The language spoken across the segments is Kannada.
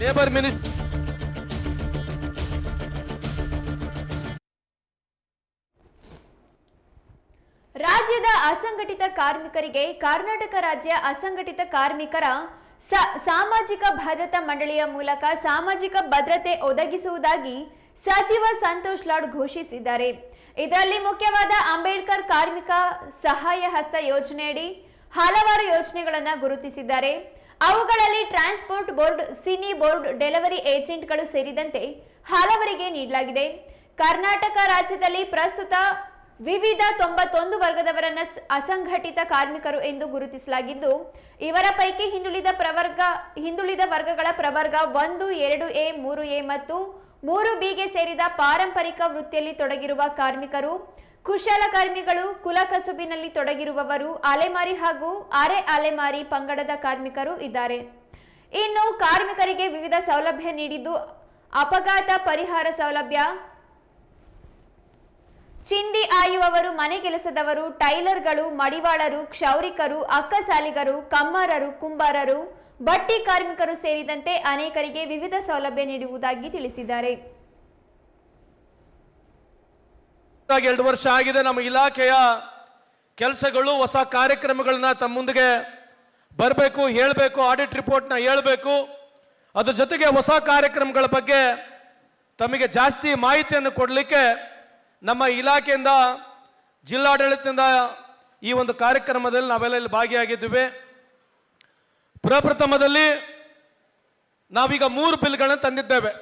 ಲೇಬರ್ ಮಿನಿಸ್ಟರ್ ರಾಜ್ಯದ ಅಸಂಘಟಿತ ಕಾರ್ಮಿಕರಿಗೆ ಕರ್ನಾಟಕ ರಾಜ್ಯ ಅಸಂಘಟಿತ ಕಾರ್ಮಿಕರ ಸಾಮಾಜಿಕ ಭದ್ರತಾ ಮಂಡಳಿಯ ಮೂಲಕ ಸಾಮಾಜಿಕ ಭದ್ರತೆ ಒದಗಿಸುವುದಾಗಿ ಸಚಿವ ಸಂತೋಷ್ ಲಾಡ್ ಘೋಷಿಸಿದ್ದಾರೆ. ಇದರಲ್ಲಿ ಮುಖ್ಯವಾದ ಅಂಬೇಡ್ಕರ್ ಕಾರ್ಮಿಕ ಸಹಾಯ ಹಸ್ತ ಯೋಜನೆಯಡಿ ಹಲವಾರು ಯೋಜನೆಗಳನ್ನು ಗುರುತಿಸಿದ್ದಾರೆ. ಅವುಗಳಲ್ಲಿ transport board, cine board, delivery ಏಜೆಂಟ್ಗಳು ಸೇರಿದಂತೆ ಹಲವರಿಗೆ ನೀಡಲಾಗಿದೆ. ಕರ್ನಾಟಕ ರಾಜ್ಯದಲ್ಲಿ ಪ್ರಸ್ತುತ ವಿವಿಧ ತೊಂಬತ್ತೊಂದು ವರ್ಗದವರನ್ನ ಅಸಂಘಟಿತ ಕಾರ್ಮಿಕರು ಎಂದು ಗುರುತಿಸಲಾಗಿದ್ದು, ಇವರ ಪೈಕಿ ಹಿಂದುಳಿದ ಪ್ರವರ್ಗ, ಹಿಂದುಳಿದ ವರ್ಗಗಳ ಪ್ರವರ್ಗ ಒಂದು, ಎರಡು ಎ, ಮೂರು ಎ ಮತ್ತು ಮೂರು ಬಿಗೆ ಸೇರಿದ ಪಾರಂಪರಿಕ ವೃತ್ತಿಯಲ್ಲಿ ತೊಡಗಿರುವ ಕಾರ್ಮಿಕರು ಕುಶಲಕರ್ಮಿಗಳು ಕುಲಕಸುಬಿನಲ್ಲಿ ತೊಡಗಿರುವವರು ಅಲೆಮಾರಿ ಹಾಗೂ ಅರೆ ಅಲೆಮಾರಿ ಪಂಗಡದ ಕಾರ್ಮಿಕರು ಇದ್ದಾರೆ. ಇನ್ನು ಕಾರ್ಮಿಕರಿಗೆ ವಿವಿಧ ಸೌಲಭ್ಯ ನೀಡಿದ್ದು ಅಪಘಾತ ಪರಿಹಾರ ಸೌಲಭ್ಯ. ಚಿಂದಿ ಆಯುವವರು, ಮನೆ ಕೆಲಸದವರು, ಟೈಲರ್ಗಳು, ಮಡಿವಾಳರು, ಕ್ಷೌರಿಕರು, ಅಕ್ಕಸಾಲಿಗರು, ಕಮ್ಮಾರರು, ಕುಂಬಾರರು ಬಟ್ಟಿ ಕಾರ್ಮಿಕರು ಸೇರಿದಂತೆ ಅನೇಕರಿಗೆ ವಿವಿಧ ಸೌಲಭ್ಯ ನೀಡುವುದಾಗಿ ತಿಳಿಸಿದ್ದಾರೆ. ಎರಡು ವರ್ಷ ಆಗಿದೆ ನಮ್ಮ ಇಲಾಖೆಯ ಕೆಲಸಗಳು, ಹೊಸ ಕಾರ್ಯಕ್ರಮಗಳನ್ನ ತಮ್ಮ ಮುಂದಿಗೆ ಬರಬೇಕು, ಹೇಳಬೇಕು ಆಡಿಟ್ ರಿಪೋರ್ಟ್ನ ಹೇಳಬೇಕು. ಅದ್ರ ಜೊತೆಗೆ ಹೊಸ ಕಾರ್ಯಕ್ರಮಗಳ ಬಗ್ಗೆ ತಮಗೆ ಜಾಸ್ತಿ ಮಾಹಿತಿಯನ್ನು ಕೊಡಲಿಕ್ಕೆ ನಮ್ಮ ಇಲಾಖೆಯಿಂದ, ಜಿಲ್ಲಾಡಳಿತದಿಂದ ಈ ಒಂದು ಕಾರ್ಯಕ್ರಮದಲ್ಲಿ ನಾವೆಲ್ಲ ಇಲ್ಲಿ ಭಾಗಿಯಾಗಿದ್ದೇವೆ. ಪ್ರಪ್ರಥಮದಲ್ಲಿ ನಾವೀಗ ಮೂರು ಬಿಲ್ಗಳನ್ನು ತಂದಿದ್ದೇವೆ.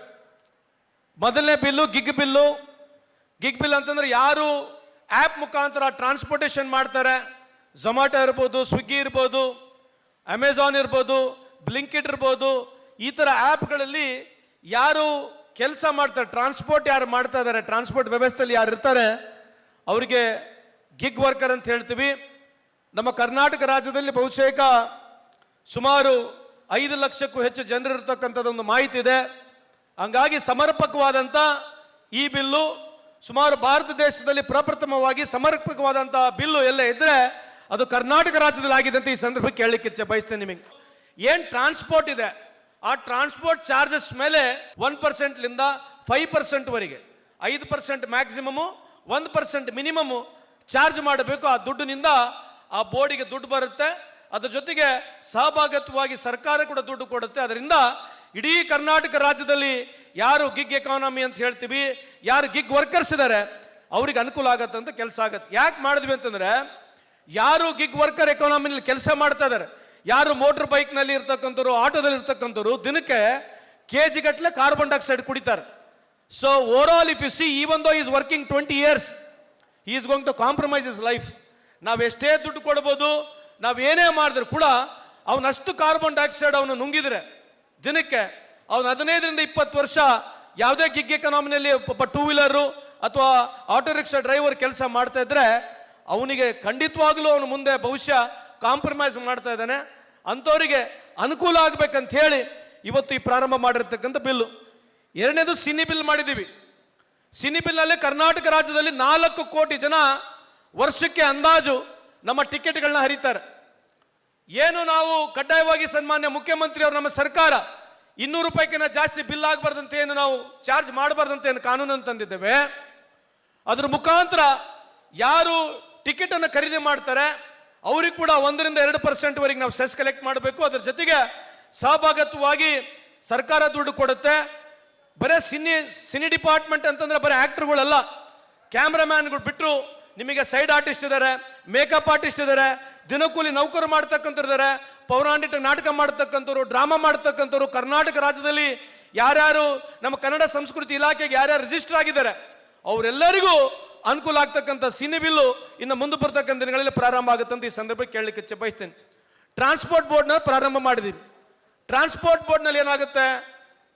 ಮೊದಲನೇ bill, gig bill gig bill ಅಂತಂದ್ರೆ ಯಾರು ಆ್ಯಪ್ ಮುಖಾಂತರ ಟ್ರಾನ್ಸ್ಪೋರ್ಟೇಷನ್ ಮಾಡ್ತಾರೆ? ಝೊಮ್ಯಾಟೊ ಇರ್ಬೋದು ಸ್ವಿಗ್ಗಿ ಇರ್ಬೋದು ಅಮೆಝಾನ್ ಇರ್ಬೋದು ಬ್ಲಿಂಕಿಟ್ ಇರ್ಬೋದು, ಈ ಥರ ಆ್ಯಪ್ಗಳಲ್ಲಿ ಯಾರು ಕೆಲಸ ಮಾಡ್ತಾರೆ ಟ್ರಾನ್ಸ್ಪೋರ್ಟ್ ಯಾರು ಮಾಡ್ತಾ ಇದ್ದಾರೆ ಟ್ರಾನ್ಸ್ಪೋರ್ಟ್ ವ್ಯವಸ್ಥೆಯಲ್ಲಿ ಯಾರು ಇರ್ತಾರೆ, ಅವರಿಗೆ ಗಿಗ್ ವರ್ಕರ್ ಅಂತ ಹೇಳ್ತೀವಿ. ನಮ್ಮ ಕರ್ನಾಟಕ ರಾಜ್ಯದಲ್ಲಿ ಬಹುತೇಕ ಸುಮಾರು ಐದು ಲಕ್ಷಕ್ಕೂ ಹೆಚ್ಚು ಜನರು ಇರತಕ್ಕಂಥದ್ದೊಂದು ಮಾಹಿತಿ ಇದೆ. ಹಂಗಾಗಿ ಸಮರ್ಪಕವಾದಂಥ ಈ ಬಿಲ್ಲು ಸುಮಾರು ಭಾರತ ದೇಶದಲ್ಲಿ ಪ್ರಪ್ರಥಮವಾಗಿ ಸಮರ್ಪಕವಾದಂತಹ ಬಿಲ್ಲು ಎಲ್ಲ ಇದ್ರೆ ಅದು ಕರ್ನಾಟಕ ರಾಜ್ಯದಲ್ಲಿ ಆಗಿದೆ ಅಂತ ಈ ಸಂದರ್ಭಕ್ಕೆ ಕೇಳಲಿಕ್ಕೆ ಬಯಸ್ತೇನೆ ನಿಮಗೆ. ಏನು ಟ್ರಾನ್ಸ್ಪೋರ್ಟ್ ಇದೆ? ಆ ಟ್ರಾನ್ಸ್ಪೋರ್ಟ್ ಚಾರ್ಜಸ್ ಮೇಲೆ ಒನ್ ಪರ್ಸೆಂಟ್ಲಿಂದ ಫೈವ್ ಪರ್ಸೆಂಟ್ವರೆಗೆ ಐದು ಪರ್ಸೆಂಟ್ ಮ್ಯಾಕ್ಸಿಮಮು ಒಂದು ಪರ್ಸೆಂಟ್ ಮಿನಿಮಮು ಚಾರ್ಜ್ ಮಾಡಬೇಕು. ಆ ದುಡ್ಡಿನಿಂದ ಆ ಬೋರ್ಡಿಗೆ ದುಡ್ಡು ಬರುತ್ತೆ. ಅದ್ರ ಜೊತೆಗೆ ಸಹಭಾಗತ್ವವಾಗಿ ಸರ್ಕಾರ ಕೂಡ ದುಡ್ಡು ಕೊಡುತ್ತೆ. ಅದರಿಂದ ಇಡೀ ಕರ್ನಾಟಕ ರಾಜ್ಯದಲ್ಲಿ ಯಾರು ಗಿಗ್ ಎಕಾನಮಿ ಅಂತ ಹೇಳ್ತೀವಿ, ಯಾರು ಗಿಗ್ ವರ್ಕರ್ಸ್ ಇದ್ದಾರೆ ಅವ್ರಿಗೆ ಅನುಕೂಲ ಆಗತ್ತೆ ಅಂತ ಕೆಲಸ ಆಗತ್ತೆ. ಯಾಕೆ ಮಾಡಿದ್ವಿ ಅಂತಂದ್ರೆ, ಯಾರು ಗಿಗ್ ವರ್ಕರ್ ಎಕಾನಮಿನಲ್ಲಿ ಕೆಲಸ ಮಾಡ್ತಾ ಇದ್ದಾರೆ ಯಾರು ಮೋಟರ್ ಬೈಕ್ನಲ್ಲಿ ಇರ್ತಕ್ಕಂಥವ್ರು ಆಟೋದಲ್ಲಿ ಇರ್ತಕ್ಕಂಥವ್ರು, ದಿನಕ್ಕೆ ಕೆ ಜಿ ಗಟ್ಟಲೆ ಕಾರ್ಬನ್ ಡೈಆಕ್ಸೈಡ್ ಕುಡಿತಾರೆ so overall if you see even though is working twenty years is going to compromise is life ನಾವು ಎಷ್ಟೇ ದುಡ್ಡು ಕೊಡ್ಬೋದು, ನಾವು ಏನೇ ಮಾಡಿದ್ರು ಕೂಡ, ಅವನಷ್ಟು ಕಾರ್ಬನ್ ಡೈಆಕ್ಸೈಡ್ ಅವನು ನುಂಗಿದ್ರೆ, ದಿನಕ್ಕೆ ಅವನು ಹದಿನೈದರಿಂದ ಇಪ್ಪತ್ತು ವರ್ಷ ಯಾವುದೇ ಗಿಗ್ ಎಕನಾಮಿನಲ್ಲಿ ಒಬ್ಬ ಟೂ ವೀಲರು ಅಥವಾ ಆಟೋ ರಿಕ್ಷಾ ಡ್ರೈವರ್ ಕೆಲಸ ಮಾಡ್ತಾ ಇದ್ರೆ ಅವನಿಗೆ ಖಂಡಿತವಾಗ್ಲೂ ಅವನು ಮುಂದೆ ಭವಿಷ್ಯ ಕಾಂಪ್ರಮೈಸ್ ಮಾಡ್ತಾ ಇದ್ದಾನೆ. ಅಂಥವರಿಗೆ ಅನುಕೂಲ ಆಗ್ಬೇಕಂತ ಹೇಳಿ ಇವತ್ತು ಈ ಪ್ರಾರಂಭ ಮಾಡಿರ್ತಕ್ಕಂಥ ಬಿಲ್ಲು. ಎರಡನೇದು ಸಿನಿ ಬಿಲ್ ಮಾಡಿದ್ದೀವಿ. ಸಿನಿ ಬಿಲ್ನಲ್ಲಿ ಕರ್ನಾಟಕ ರಾಜ್ಯದಲ್ಲಿ ನಾಲ್ಕು ಕೋಟಿ ಜನ ವರ್ಷಕ್ಕೆ ಅಂದಾಜು ನಮ್ಮ ಟಿಕೆಟ್ಗಳನ್ನ ಹರಿತಾರೆ. ಏನು ನಾವು ಕಡ್ಡಾಯವಾಗಿ ಸನ್ಮಾನ್ಯ ಮುಖ್ಯಮಂತ್ರಿ ಅವರು ನಮ್ಮ ಸರ್ಕಾರ ಇನ್ನೂರು ರೂಪಾಯಿಗಿಂತ ಜಾಸ್ತಿ ಬಿಲ್ ಆಗಬಾರ್ದಂತೆ ಏನು ನಾವು ಚಾರ್ಜ್ ಮಾಡಬಾರ್ದಂತೆ ಏನು ಕಾನೂನನ್ನು ತಂದಿದ್ದೇವೆ. ಅದ್ರ ಮುಖಾಂತರ ಯಾರು ಟಿಕೆಟ್ ಅನ್ನು ಖರೀದಿ ಮಾಡ್ತಾರೆ, ಅವ್ರಿಗೆ ಕೂಡ ಒಂದರಿಂದ ಎರಡು ಪರ್ಸೆಂಟ್ವರೆಗೆ ನಾವು ಸೆಸ್ ಕಲೆಕ್ಟ್ ಮಾಡಬೇಕು. ಅದ್ರ ಜೊತೆಗೆ ಸಹಭಾಗತ್ವವಾಗಿ ಸರ್ಕಾರ ದುಡ್ಡು ಕೊಡುತ್ತೆ. ಬರೇ ಸಿನಿ ಸಿನಿ ಡಿಪಾರ್ಟ್ಮೆಂಟ್ ಅಂತಂದ್ರೆ ಬರೀ ಆಕ್ಟರ್ಗಳಲ್ಲ ಕ್ಯಾಮ್ರಾಮ್ಯಾನ್ಗಳು ಬಿಟ್ಟರು ನಿಮಗೆ ಸೈಡ್ ಆರ್ಟಿಸ್ಟ್ ಇದ್ದಾರೆ ಮೇಕಪ್ ಆರ್ಟಿಸ್ಟ್ ಇದ್ದಾರೆ, ದಿನಕೂಲಿ ನೌಕರು ಮಾಡ್ತಕ್ಕಂಥ ಇದ್ದಾರೆ ಪೌರಾಣಿಕ ನಾಟಕ ಮಾಡ್ತಕ್ಕಂಥವ್ರು, ಡ್ರಾಮಾ ಮಾಡ್ತಕ್ಕಂಥವ್ರು ಕರ್ನಾಟಕ ರಾಜ್ಯದಲ್ಲಿ ಯಾರ್ಯಾರು ನಮ್ಮ ಕನ್ನಡ ಸಂಸ್ಕೃತಿ ಇಲಾಖೆಗೆ ಯಾರ್ಯಾರು ರಿಜಿಸ್ಟರ್ ಆಗಿದ್ದಾರೆ, ಅವರೆಲ್ಲರಿಗೂ ಅನುಕೂಲ ಆಗ್ತಕ್ಕಂಥ ಸಿನಿ ಬಿಲ್ಲು ಇನ್ನು ಮುಂದೆ ಬರ್ತಕ್ಕಂಥ ದಿನಗಳಲ್ಲಿ ಪ್ರಾರಂಭ ಆಗುತ್ತೆ ಅಂತ ಈ ಸಂದರ್ಭಕ್ಕೆ ಕೇಳಲಿಕ್ಕೆ ಬಯಸ್ತೇನೆ. ಟ್ರಾನ್ಸ್ಪೋರ್ಟ್ ಬೋರ್ಡ್ನ ಪ್ರಾರಂಭ ಮಾಡಿದ್ದೀವಿ. ಟ್ರಾನ್ಸ್ಪೋರ್ಟ್ ಬೋರ್ಡ್ನಲ್ಲಿ ಏನಾಗುತ್ತೆ?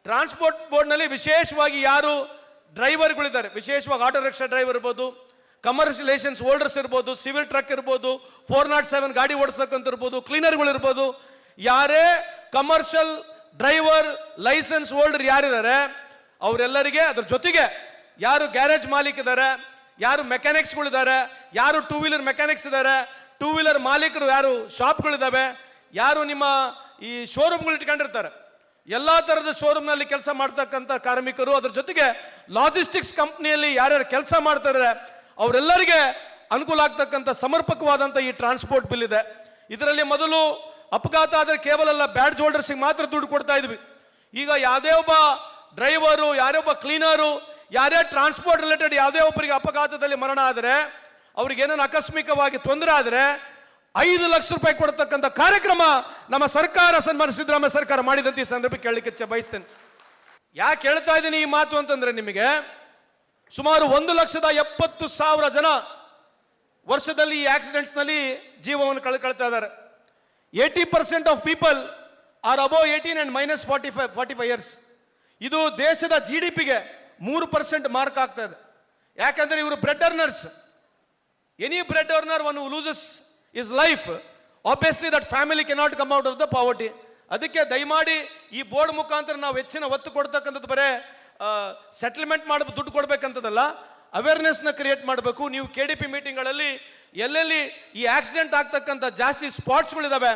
ಟ್ರಾನ್ಸ್ಪೋರ್ಟ್ ಬೋರ್ಡ್ನಲ್ಲಿ ವಿಶೇಷವಾಗಿ ಯಾರು ಡ್ರೈವರ್ಗಳಿದ್ದಾರೆ ವಿಶೇಷವಾಗಿ ಆಟೋ ರಿಕ್ಷಾ ಡ್ರೈವರ್ ಇರ್ಬೋದು ಕಮರ್ಷಿಯಲ್ ಲೈಸೆನ್ಸ್ ಹೋಲ್ಡರ್ಸ್ ಇರ್ಬೋದು ಸಿವಿಲ್ ಟ್ರಕ್ ಇರ್ಬೋದು ಫೋರ್ ನಾಟ್ ಸೆವೆನ್ ಗಾಡಿ ಓಡಿಸ್ತಕ್ಕಂಥ ಇರ್ಬೋದು ಕ್ಲೀನರ್ಗಳು ಇರ್ಬೋದು. ಯಾರೇ ಕಮರ್ಷಿಯಲ್ ಡ್ರೈವರ್ ಲೈಸೆನ್ಸ್ ಹೋಲ್ಡರ್ ಯಾರಿದ್ದಾರೆ, ಅವರೆಲ್ಲರಿಗೆ ಅದ್ರ ಜೊತೆಗೆ ಯಾರು ಗ್ಯಾರೇಜ್ ಮಾಲೀಕ್ ಇದ್ದಾರೆ, ಯಾರು ಮೆಕ್ಯಾನಿಕ್ಸ್ಗಳಿದ್ದಾರೆ ಯಾರು ಟೂ ವೀಲರ್ ಮೆಕ್ಯಾನಿಕ್ಸ್ ಇದ್ದಾರೆ ಟೂ ವೀಲರ್ ಮಾಲೀಕರು ಯಾರು ಶಾಪ್ಗಳಿದ್ದಾವೆ ಯಾರು ನಿಮ್ಮ ಈ ಶೋರೂಮ್ಗಳು ಇಟ್ಕೊಂಡಿರ್ತಾರೆ. ಎಲ್ಲ ಥರದ ಶೋರೂಮ್ನಲ್ಲಿ ಕೆಲಸ ಮಾಡ್ತಕ್ಕಂಥ ಕಾರ್ಮಿಕರು ಅದ್ರ ಜೊತೆಗೆ ಲಾಜಿಸ್ಟಿಕ್ಸ್ ಕಂಪ್ನಿಯಲ್ಲಿ ಯಾರ್ಯಾರು ಕೆಲಸ ಮಾಡ್ತಾರೆ ಅವರೆಲ್ಲರಿಗೆ ಅನುಕೂಲ ಆಗ್ತಕ್ಕಂಥ ಸಮರ್ಪಕವಾದಂಥ ಈ ಟ್ರಾನ್ಸ್ಪೋರ್ಟ್ ಬಿಲ್ ಇದೆ. ಇದರಲ್ಲಿ ಮೊದಲು ಅಪಘಾತ ಆದರೆ ಕೇವಲ ಅಲ್ಲ ಬ್ಯಾಡ್ಜ್ ಹೋಲ್ಡರ್ಸಿಗೆ ಮಾತ್ರ ದುಡ್ಡು ಕೊಡ್ತಾ ಇದ್ವಿ. ಈಗ ಯಾವುದೇ ಒಬ್ಬ ಡ್ರೈವರು ಯಾರೇ ಒಬ್ಬ ಕ್ಲೀನರು ಯಾರೇ ಟ್ರಾನ್ಸ್ಪೋರ್ಟ್ ರಿಲೇಟೆಡ್ ಯಾವುದೇ ಒಬ್ಬರಿಗೆ ಅಪಘಾತದಲ್ಲಿ ಮರಣ ಆದರೆ, ಅವ್ರಿಗೆ ಏನೇನು ಆಕಸ್ಮಿಕವಾಗಿ ತೊಂದರೆ ಆದರೆ ಐದು ಲಕ್ಷ ರೂಪಾಯಿ ಕೊಡತಕ್ಕಂಥ ಕಾರ್ಯಕ್ರಮ ನಮ್ಮ ಸರ್ಕಾರ ಸನ್ಮಾನ ಸಿದ್ದರಾಮಯ್ಯ ಸರ್ಕಾರ ಮಾಡಿದಂತೆ ಈ ಸಂದರ್ಭಕ್ಕೆ ಕೇಳಲಿಕ್ಕೆ ಬಯಸ್ತೇನೆ. ಯಾಕೆ ಹೇಳ್ತಾ ಇದ್ದೀನಿ ಈ ಮಾತು ಅಂತಂದ್ರೆ ನಿಮಗೆ ಸುಮಾರು ಒಂದು ಲಕ್ಷದ ಎಪ್ಪತ್ತು ಸಾವಿರ ಜನ ವರ್ಷದಲ್ಲಿ ಈ ಆಕ್ಸಿಡೆಂಟ್ಸ್ನಲ್ಲಿ ಜೀವವನ್ನು ಕಳ್ಕೊಳ್ತಾ ಇದ್ದಾರೆ. Eighty percent of people are above eighteen and minus forty five forty five years ಇದು ದೇಶದ ಜಿ ಡಿ ಪಿಗೆ ಮೂರು ಪರ್ಸೆಂಟ್ ಮಾರ್ಕ್ ಆಗ್ತಾ ಇದೆ. ಯಾಕಂದ್ರೆ ಇವರು bread earners any bread earner one loses is life obviously that family cannot come out of the poverty ಅದಕ್ಕೆ ದಯಮಾಡಿ ಈ ಬೋರ್ಡ್ ಮುಖಾಂತರ ನಾವು ಹೆಚ್ಚಿನ ಒತ್ತು ಕೊಡ್ತಕ್ಕಂಥದ್ದು ಬರೇ ಸೆಟಲ್ಮೆಂಟ್ ಮಾಡಬೇಕು ದುಡ್ಡು ಕೊಡ್ಬೇಕಂತದಲ್ಲ ಅವೇರ್ನೆಸ್ನ ಕ್ರಿಯೇಟ್ ಮಾಡಬೇಕು. ನೀವು ಕೆ ಡಿ ಪಿ ಮೀಟಿಂಗ್ಗಳಲ್ಲಿ ಎಲ್ಲೆಲ್ಲಿ ಈ ಆಕ್ಸಿಡೆಂಟ್ ಆಗ್ತಕ್ಕಂಥ ಜಾಸ್ತಿ ಸ್ಪಾಟ್ಸ್ಗಳಿದಾವೆ